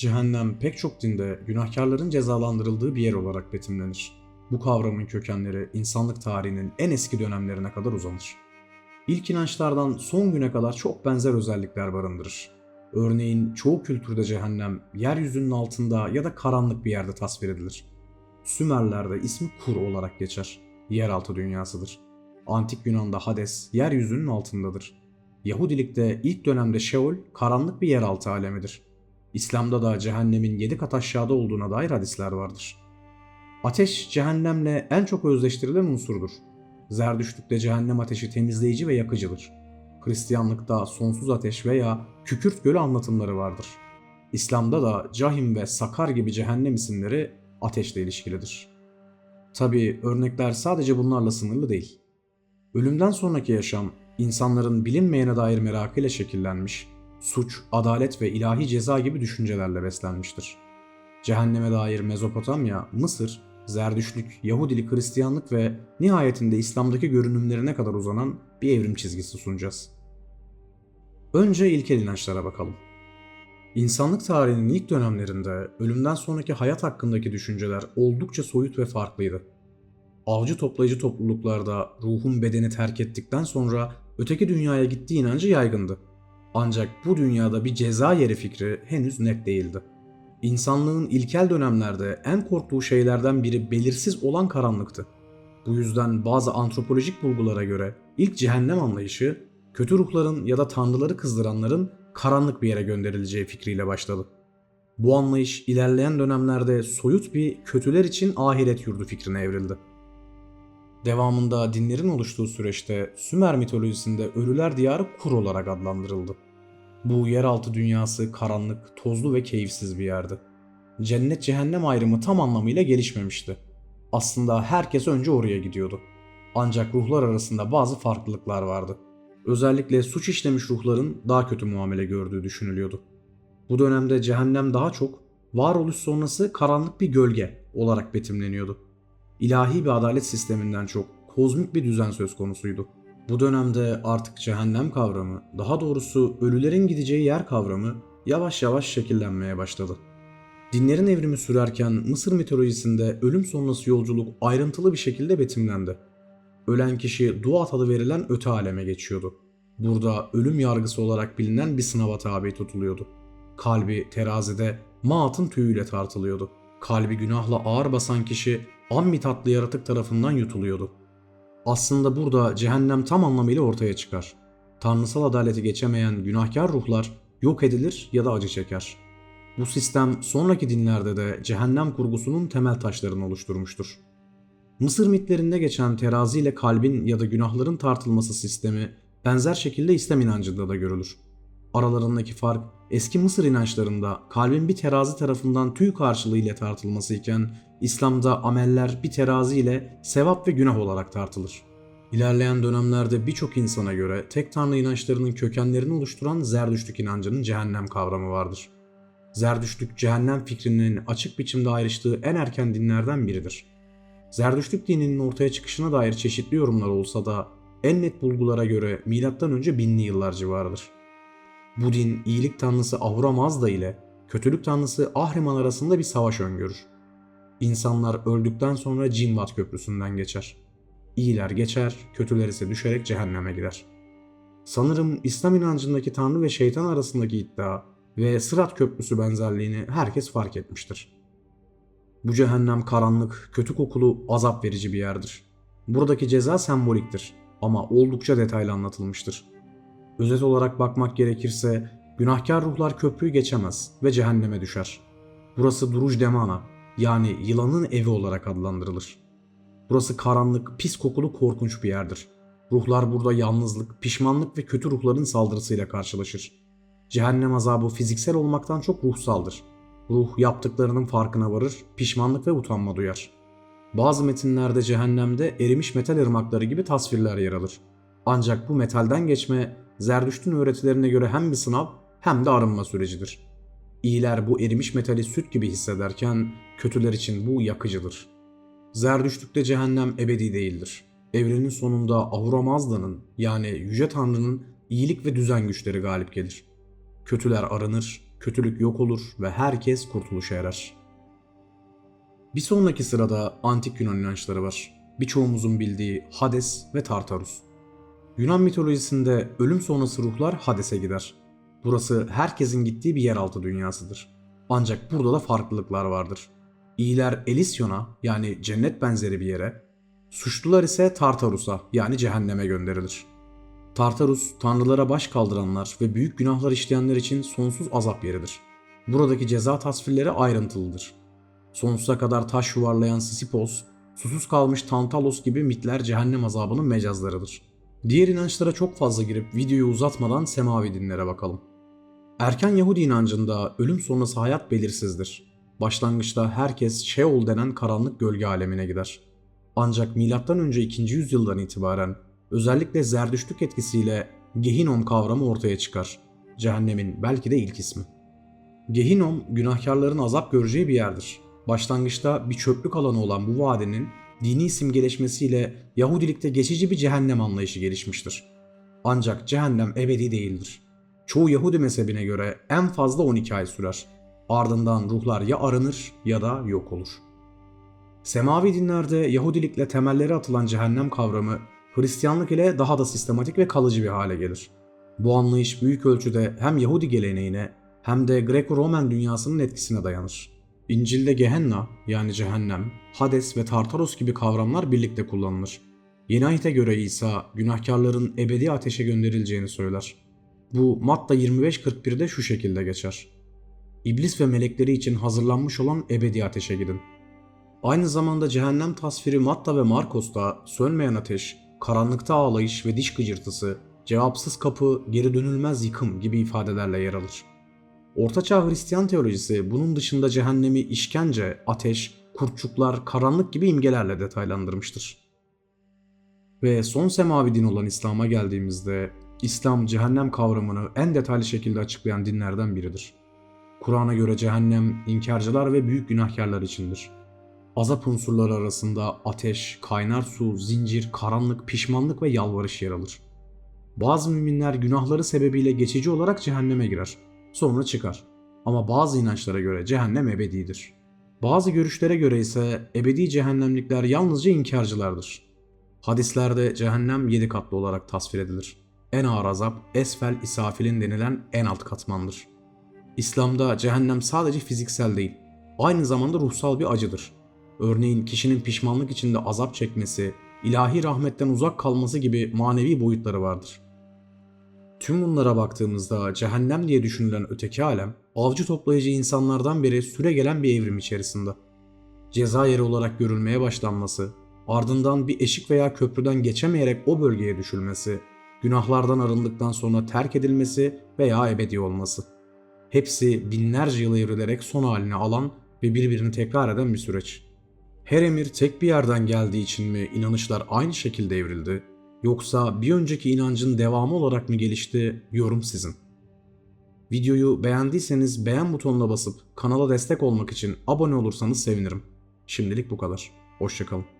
Cehennem pek çok dinde günahkarların cezalandırıldığı bir yer olarak betimlenir. Bu kavramın kökenleri insanlık tarihinin en eski dönemlerine kadar uzanır. İlk inançlardan son güne kadar çok benzer özellikler barındırır. Örneğin çoğu kültürde cehennem yeryüzünün altında ya da karanlık bir yerde tasvir edilir. Sümerlerde ismi Kur olarak geçer. Yeraltı dünyasıdır. Antik Yunan'da Hades yeryüzünün altındadır. Yahudilikte ilk dönemde Şeol karanlık bir yeraltı alemidir. İslam'da da cehennemin 7 kat aşağıda olduğuna dair hadisler vardır. Ateş cehennemle en çok özdeştirilen unsurdur. Zerdüştlükte cehennem ateşi temizleyici ve yakıcıdır. Hristiyanlıkta sonsuz ateş veya kükürt gölü anlatımları vardır. İslam'da da Cahim ve Sakar gibi cehennem isimleri ateşle ilişkilidir. Tabi örnekler sadece bunlarla sınırlı değil. Ölümden sonraki yaşam insanların bilinmeyene dair merakıyla şekillenmiş, suç, adalet ve ilahi ceza gibi düşüncelerle beslenmiştir. Cehenneme dair Mezopotamya, Mısır, Zerdüşlük, Yahudilik, Hristiyanlık ve nihayetinde İslam'daki görünümlerine kadar uzanan bir evrim çizgisi sunacağız. Önce ilkel inançlara bakalım. İnsanlık tarihinin ilk dönemlerinde ölümden sonraki hayat hakkındaki düşünceler oldukça soyut ve farklıydı. Avcı toplayıcı topluluklarda ruhun bedeni terk ettikten sonra öteki dünyaya gittiği inancı yaygındı. Ancak bu dünyada bir ceza yeri fikri henüz net değildi. İnsanlığın ilkel dönemlerde en korktuğu şeylerden biri belirsiz olan karanlıktı. Bu yüzden bazı antropolojik bulgulara göre ilk cehennem anlayışı kötü ruhların ya da tanrıları kızdıranların karanlık bir yere gönderileceği fikriyle başladı. Bu anlayış ilerleyen dönemlerde soyut bir kötüler için ahiret yurdu fikrine evrildi. Devamında dinlerin oluştuğu süreçte Sümer mitolojisinde ölüler diyarı Kur olarak adlandırıldı. Bu yeraltı dünyası karanlık, tozlu ve keyifsiz bir yerdi. Cennet cehennem ayrımı tam anlamıyla gelişmemişti. Aslında herkes önce oraya gidiyordu. Ancak ruhlar arasında bazı farklılıklar vardı. Özellikle suç işlemiş ruhların daha kötü muamele gördüğü düşünülüyordu. Bu dönemde cehennem daha çok varoluş sonrası karanlık bir gölge olarak betimleniyordu. İlahi bir adalet sisteminden çok kozmik bir düzen söz konusuydu. Bu dönemde artık cehennem kavramı, daha doğrusu ölülerin gideceği yer kavramı yavaş yavaş şekillenmeye başladı. Dinlerin evrimi sürerken Mısır mitolojisinde ölüm sonrası yolculuk ayrıntılı bir şekilde betimlendi. Ölen kişi Duat adı verilen öte aleme geçiyordu. Burada ölüm yargısı olarak bilinen bir sınava tabi tutuluyordu. Kalbi terazide Maat'ın tüyüyle tartılıyordu. Kalbi günahla ağır basan kişi Ammit adlı yaratık tarafından yutuluyordu. Aslında burada cehennem tam anlamıyla ortaya çıkar. Tanrısal adaleti geçemeyen günahkar ruhlar yok edilir ya da acı çeker. Bu sistem sonraki dinlerde de cehennem kurgusunun temel taşlarını oluşturmuştur. Mısır mitlerinde geçen terazi ile kalbin ya da günahların tartılması sistemi benzer şekilde İslam inancında da görülür. Aralarındaki fark eski Mısır inançlarında kalbin bir terazi tarafından tüy karşılığı ile tartılması iken İslam'da ameller bir terazi ile sevap ve günah olarak tartılır. İlerleyen dönemlerde birçok insana göre tek tanrı inançlarının kökenlerini oluşturan Zerdüştlük inancının cehennem kavramı vardır. Zerdüştlük cehennem fikrinin açık biçimde ayrıştığı en erken dinlerden biridir. Zerdüştlük dininin ortaya çıkışına dair çeşitli yorumlar olsa da en net bulgulara göre M.Ö. binli yıllar civarıdır. Bu din iyilik tanrısı Ahura Mazda ile kötülük tanrısı Ahriman arasında bir savaş öngörür. İnsanlar öldükten sonra Cinvat Köprüsü'nden geçer. İyiler geçer, kötüler ise düşerek cehenneme gider. Sanırım İslam inancındaki tanrı ve şeytan arasındaki iddia ve Sırat Köprüsü benzerliğini herkes fark etmiştir. Bu cehennem karanlık, kötü kokulu, azap verici bir yerdir. Buradaki ceza semboliktir ama oldukça detaylı anlatılmıştır. Özet olarak bakmak gerekirse günahkar ruhlar köprüyü geçemez ve cehenneme düşer. Burası Duruj Demana yani yılanın evi olarak adlandırılır. Burası karanlık, pis kokulu korkunç bir yerdir. Ruhlar burada yalnızlık, pişmanlık ve kötü ruhların saldırısıyla karşılaşır. Cehennem azabı fiziksel olmaktan çok ruhsaldır. Ruh yaptıklarının farkına varır, pişmanlık ve utanma duyar. Bazı metinlerde cehennemde erimiş metal ırmakları gibi tasvirler yer alır. Ancak bu metalden geçme Zerdüşt'ün öğretilerine göre hem bir sınav hem de arınma sürecidir. İyiler bu erimiş metali süt gibi hissederken kötüler için bu yakıcıdır. Zerdüştlükte cehennem ebedi değildir. Evrenin sonunda Ahura Mazda'nın yani Yüce Tanrı'nın iyilik ve düzen güçleri galip gelir. Kötüler aranır, kötülük yok olur ve herkes kurtuluşa erer. Bir sonraki sırada antik Yunan inançları var. Birçoğumuzun bildiği Hades ve Tartarus. Yunan mitolojisinde ölüm sonrası ruhlar Hades'e gider. Burası herkesin gittiği bir yeraltı dünyasıdır. Ancak burada da farklılıklar vardır. İyiler Elysion'a yani cennet benzeri bir yere, suçlular ise Tartarus'a yani cehenneme gönderilir. Tartarus, tanrılara baş kaldıranlar ve büyük günahlar işleyenler için sonsuz azap yeridir. Buradaki ceza tasvirleri ayrıntılıdır. Sonsuza kadar taş yuvarlayan Sisyphos, susuz kalmış Tantalos gibi mitler cehennem azabının mecazlarıdır. Diğer inançlara çok fazla girip videoyu uzatmadan semavi dinlere bakalım. Erken Yahudi inancında ölüm sonrası hayat belirsizdir. Başlangıçta herkes Sheol denen karanlık gölge alemine gider. Ancak M.Ö. 2. yüzyıldan itibaren özellikle zerdüştlük etkisiyle Gehinom kavramı ortaya çıkar. Cehennemin belki de ilk ismi. Gehinom, günahkarların azap göreceği bir yerdir. Başlangıçta bir çöplük alanı olan bu vadinin dini simgeleşmesiyle Yahudilikte geçici bir cehennem anlayışı gelişmiştir. Ancak cehennem ebedi değildir. Çoğu Yahudi mezhebine göre en fazla 12 ay sürer. Ardından ruhlar ya arınır ya da yok olur. Semavi dinlerde Yahudilikle temelleri atılan cehennem kavramı Hristiyanlık ile daha da sistematik ve kalıcı bir hale gelir. Bu anlayış büyük ölçüde hem Yahudi geleneğine hem de Greco-Roman dünyasının etkisine dayanır. İncil'de Gehenna yani cehennem, Hades ve Tartaros gibi kavramlar birlikte kullanılır. Yeni ahite göre İsa günahkarların ebedi ateşe gönderileceğini söyler. Bu Matta 25.41'de şu şekilde geçer. İblis ve melekleri için hazırlanmış olan ebedi ateşe gidin. Aynı zamanda cehennem tasviri Matta ve Markos'ta sönmeyen ateş, karanlıkta ağlayış ve diş gıcırtısı, cevapsız kapı, geri dönülmez yıkım gibi ifadelerle yer alır. Ortaçağ Hristiyan teolojisi bunun dışında cehennemi işkence, ateş, kurtçuklar, karanlık gibi imgelerle detaylandırmıştır. Ve son semavi din olan İslam'a geldiğimizde İslam cehennem kavramını en detaylı şekilde açıklayan dinlerden biridir. Kur'an'a göre cehennem inkarcılar ve büyük günahkarlar içindir. Azap unsurları arasında ateş, kaynar su, zincir, karanlık, pişmanlık ve yalvarış yer alır. Bazı müminler günahları sebebiyle geçici olarak cehenneme girer, sonra çıkar. Ama bazı inançlara göre cehennem ebedidir. Bazı görüşlere göre ise ebedi cehennemlikler yalnızca inkarcılardır. Hadislerde cehennem yedi katlı olarak tasvir edilir. En ağır azap esfel isafilin denilen en alt katmandır. İslam'da cehennem sadece fiziksel değil, aynı zamanda ruhsal bir acıdır. Örneğin kişinin pişmanlık içinde azap çekmesi, ilahi rahmetten uzak kalması gibi manevi boyutları vardır. Tüm bunlara baktığımızda cehennem diye düşünülen öteki alem, avcı toplayıcı insanlardan beri süre gelen bir evrim içerisinde. Ceza yeri olarak görülmeye başlanması, ardından bir eşik veya köprüden geçemeyerek o bölgeye düşülmesi, günahlardan arındıktan sonra terk edilmesi veya ebedi olması. Hepsi binlerce yıl evrilerek son halini alan ve birbirini tekrar eden bir süreç. Her emir tek bir yerden geldiği için mi inanışlar aynı şekilde evrildi yoksa bir önceki inancın devamı olarak mı gelişti yorum sizin. Videoyu beğendiyseniz beğen butonuna basıp kanala destek olmak için abone olursanız sevinirim. Şimdilik bu kadar. Hoşçakalın.